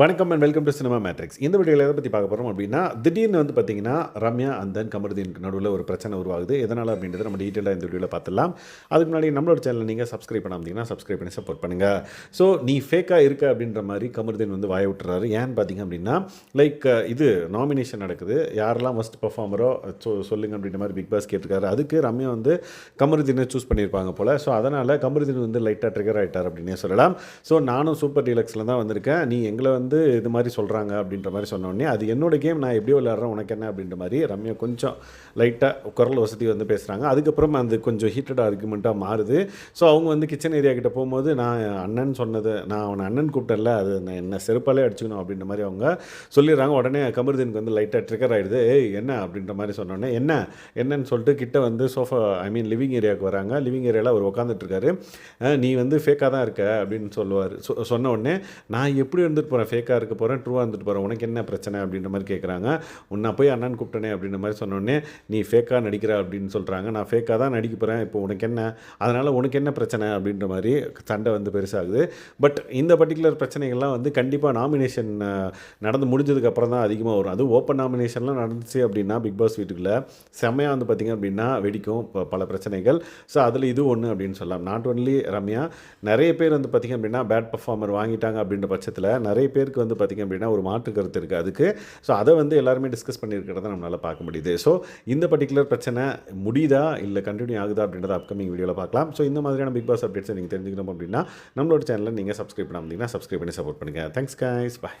வணக்கம் and welcome to Cinema Matrix இந்த வீடியோவில் எதை பற்றி பார்க்க போகிறோம் அப்படின்னா திடீர்னு வந்து பார்த்தீங்கன்னா ரம்யா அண்ட் தென் கமருதீனுக்கு நடுவில் ஒரு பிரச்சனை உருவாகுது. எதனால் அப்படின்றத நம்ம டீட்டெயிலாக இந்த வீடியோவில் பார்த்துலாம் அதுக்கு முன்னாடி நம்மளோட சேனல் நீங்கள் சப்ஸ்கிரைப் பண்ணாமத்தீங்கன்னா சப்ஸ்கிரைப் பண்ணி சப்போர்ட் பண்ணுங்கள் ஸோ நீ ஃபேக்காக இருக்க அப்படின்ற மாதிரி கமருதீன் வந்து வாய விட்டுறாரு. ஏன்னு பார்த்தீங்க அப்படின்னா லைக் இது நாமினேஷன் நடக்குது. யாரெல்லாம் ஃபஸ்ட் பர்ஃபார்மரோ சொ சொல்லுங்க அப்படின்ற மாதிரி பிக் பாஸ் கேட்டிருக்காரு. அதுக்கு ரம்யா வந்து கமருதீனை சூஸ் பண்ணியிருப்பாங்க போல். ஸோ அதனால் கமருதீன் வந்து லைட்டாக ட்ரிகர் ஆகிட்டார் அப்படின்னே சொல்லலாம். ஸோ நானும் சூப்பர் டீலக்ஸில் தான் வந்திருக்கேன். நீ எங்களை வந்து வந்து இது மாதிரி சொல்கிறாங்க அப்படின்ற மாதிரி சொன்னோடனே அது என்னோட கேம் நான் எப்படி விளையாடுறேன் உனக்கு என்ன? அப்படின்ற மாதிரி ரம்யா கொஞ்சம் லைட்டாக குரல் வசதி வந்து பேசுகிறாங்க அதுக்கப்புறம் அது கொஞ்சம் ஹீட்டட் ஆர்குமெண்ட்டாக மாறுது. ஸோ அவங்க வந்து கிச்சன் ஏரியா கிட்ட போகும்போது நான் அண்ணன் சொன்னது நான் அவனை அண்ணன் கூப்பிட்டல அது நான் என்ன செருப்பாலே அடிச்சுக்கணும் அப்படின்ற மாதிரி அவங்க சொல்லிடுறாங்க. உடனே கமருதீனுக்கு வந்து லைட்டாக ட்ரிகர் ஆகிடுது ஏய் என்ன? அப்படின்ற மாதிரி சொன்னோடனே என்ன? என்னன்னு சொல்லிட்டு கிட்ட வந்து சோஃபா ஐ மீன் லிவிங் ஏரியாவுக்கு வராங்க. லிவிங் ஏரியாவில் அவர் உட்காந்துட்ருக்காரு நீ வந்து ஃபேக்காக தான் இருக்க அப்படின்னு சொல்லுவார். சொ சொன்ன உடனே நான் எப்படி இருந்துட்டு போகிறேன் ஃபேக்காக இருக்க போகிறேன் ட்ரூவாக இருந்துட்டு போகிறேன் உனக்கு என்ன பிரச்சனை அப்படின்ற மாதிரி கேட்குறாங்க உன்னை போய் அண்ணன் கூப்பிட்டனே அப்படின்ற மாதிரி சொன்னோடனே நீ ஃபேக்காக நடிக்கிற அப்படின்னு சொல்கிறாங்க நான் ஃபேக்காக தான் நடிக்க போகிறேன் இப்போ உனக்கு என்ன? அதனால் உனக்கு என்ன பிரச்சனை? அப்படின்ற மாதிரி சண்டை வந்து பெருசாகுது. பட் இந்த பர்டிகுலர் பிரச்சனைகள்லாம் வந்து கண்டிப்பாக நாமினேஷன் நடந்து முடிஞ்சதுக்கப்புறம் தான் அதிகமாக வரும். அது ஓப்பன் நாமினேஷன்லாம் நடந்துச்சு அப்படின்னா பிக் பாஸ் வீட்டுக்குள்ளே செம்மையாக வந்து பார்த்திங்க அப்படின்னா வெடிக்கும் ப- பல பிரச்சனைகள். ஸோ அதில் இது ஒன்று அப்படின்னு சொல்லலாம். நாட் ஒன்லி ரம்யா நிறைய பேர் வந்து பார்த்திங்க அப்படின்னா பேட் பர்ஃபார்மர் வாங்கிட்டாங்க அப்படின்ற பட்சத்தில் நிறைய பேர் பேருக்கு வந்து பார்த்திங்க அப்படின்னா ஒரு மாற்று கருத்து இருக்குது அதுக்கு ஸோ அதை வந்து எல்லாருமே டிஸ்கஸ் பண்ணியிருக்கிறத நம்மளால் பார்க்க முடியுது. ஸோ இந்த பர்டிகுலர் பிரச்சனை முடியுதா? இல்லை கண்டினியூ ஆகுதா? அப்படின்றத அப்கமிங் வீடியோவில் பார்க்கலாம். ஸோ இந்த மாதிரியான பிக் பாஸ் அப்டேட்ஸை நீங்கள் தெரிஞ்சுக்கணும் அப்படின்னா நம்மளோட சேனலில் நீங்கள் சப்ஸ்கிரைப் பண்ணாமல் சப்ஸ்கிரைப் பண்ணி சப்போர்ட் பண்ணுங்கள் தேங்க்ஸ் கைஸ் பாய்